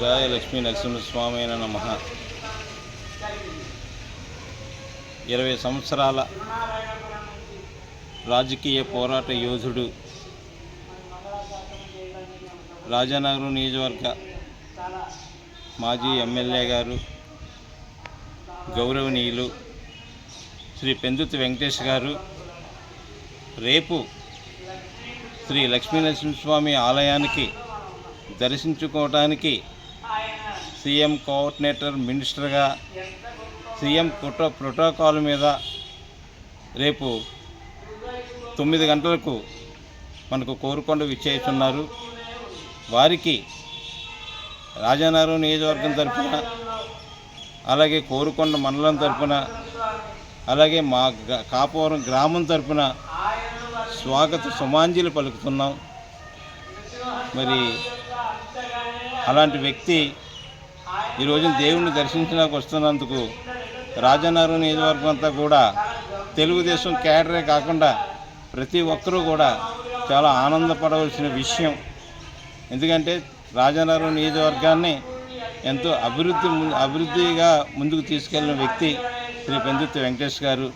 జయ లక్ష్మీ నరసింహస్వామి అయిన నమ. ఇరవై సంవత్సరాల రాజకీయ పోరాట యోధుడు రాజానగరం నియోజకవర్గ మాజీ ఎమ్మెల్యే గారు గౌరవనీయులు శ్రీ పెందుతి వెంకటేష్ గారు రేపు శ్రీ లక్ష్మీనరసింహస్వామి ఆలయానికి దర్శించుకోవటానికి సీఎం కోఆర్డినేటర్ మినిస్టర్గా సీఎం ప్రోటో ప్రోటోకాల్ మీద రేపు తొమ్మిది గంటలకు మనకు కోరుకొండ విచ్చేస్తున్నారు. వారికి రాజానగరం నియోజకవర్గం తరఫున అలాగే కోరుకొండ మండలం తరఫున అలాగే మా కాపవరం కాపురం గ్రామం తరఫున స్వాగత సుమాంజీలు పలుకుతున్నాం. మరి అలాంటి వ్యక్తి ఈరోజు దేవుణ్ణి దర్శించడానికి వస్తున్నందుకు రాజానగరం నియోజకవర్గం అంతా కూడా తెలుగుదేశం క్యాడరే కాకుండా ప్రతి ఒక్కరూ కూడా చాలా ఆనందపడవలసిన విషయం. ఎందుకంటే రాజానగరం నియోజకవర్గాన్ని ఎంతో అభివృద్ధి ము- అభివృద్ధిగా ముందుకు తీసుకెళ్ళిన వ్యక్తి శ్రీ పెందుత్తి వెంకటేష్ గారు.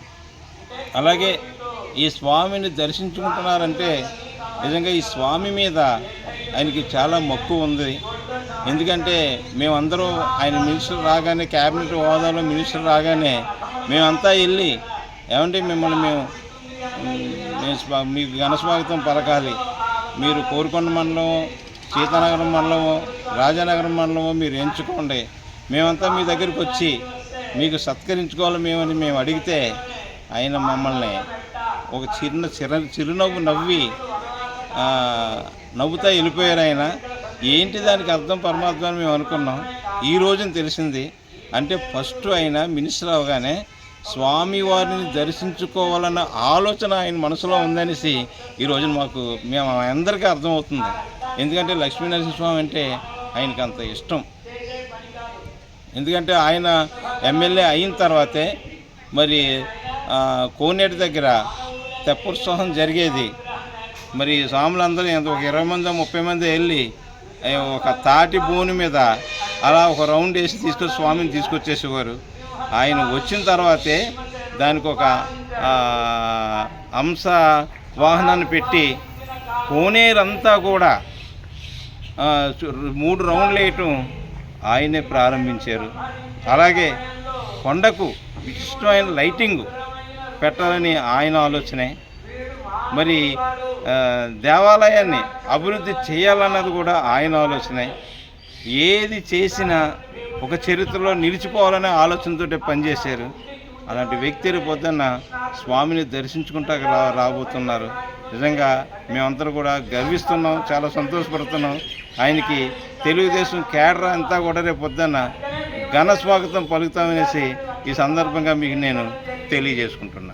అలాగే ఈ స్వామిని దర్శించుకుంటున్నారంటే నిజంగా ఈ స్వామి మీద ఆయనకి చాలా మక్కువ ఉంది. ఎందుకంటే మేమందరూ ఆయన మినిస్టర్ రాగానే క్యాబినెట్ హోదాలో మినిస్టర్ రాగానే మేమంతా వెళ్ళి ఏమంటే మిమ్మల్ని మేము మేము మీకు ఘనస్వాగతం పలకాలి. మీరు కోరుకొండ మండలం సీతానగరం మండలము రాజానగరం మండలము మీరు ఎంచుకోండి. మేమంతా మీ దగ్గరికి వచ్చి మీకు సత్కరించుకోవాలి మేమని మేము అడిగితే ఆయన మమ్మల్ని ఒక చిన్న చిర చిరునవ్వు నవ్వి నవ్వుతా వెళ్ళిపోయారు ఆయన. ఏంటి దానికి అర్థం పరమాత్మ అని మేము అనుకున్నాం. ఈ రోజున తెలిసింది అంటే ఫస్ట్ ఆయన మినిస్టర్ అవగానే స్వామివారిని దర్శించుకోవాలన్న ఆలోచన ఆయన మనసులో ఉందనేసి ఈ రోజున మాకు మేము అందరికీ అర్థమవుతుంది. ఎందుకంటే లక్ష్మీ నరసింహస్వామి అంటే ఆయనకి అంత ఇష్టం. ఎందుకంటే ఆయన ఎమ్మెల్యే అయిన తర్వాతే మరి కోనేటి దగ్గర తెప్పోత్సవం జరిగేది. మరి స్వాములందరూ ఎంత ఒక ఇరవై మంది ముప్పై మంది వెళ్ళి ఒక తాటి బోని మీద అలా ఒక రౌండ్ వేసి తీసుకొచ్చి స్వామిని తీసుకొచ్చేసేవారు. ఆయన వచ్చిన తర్వాతే దానికి ఒక అంశ వాహనాన్ని పెట్టి కోనేరంతా కూడా మూడు రౌండ్లు వేయటం ఆయనే ప్రారంభించారు. అలాగే కొండకు విశిష్టమైన లైటింగ్ పెట్టాలని ఆయన ఆలోచనే. మరి దేవాలయాన్ని అభివృద్ధి చేయాలన్నది కూడా ఆయన ఆలోచనే. ఏది చేసినా ఒక చరిత్రలో నిలిచిపోవాలనే ఆలోచనతో పనిచేశారు. అలాంటి వ్యక్తి పొద్దున్న స్వామిని దర్శించుకుంటా రా రాబోతున్నారు. నిజంగా మేమందరూ కూడా గర్విస్తున్నాం చాలా సంతోషపడుతున్నాం. ఆయనకి తెలుగుదేశం కేడర్ అంతా కూడా రేపు పొద్దున్న ఘన స్వాగతం పలుకుతామనేసి ఈ సందర్భంగా మీకు నేను తెలియజేసుకుంటున్నాను.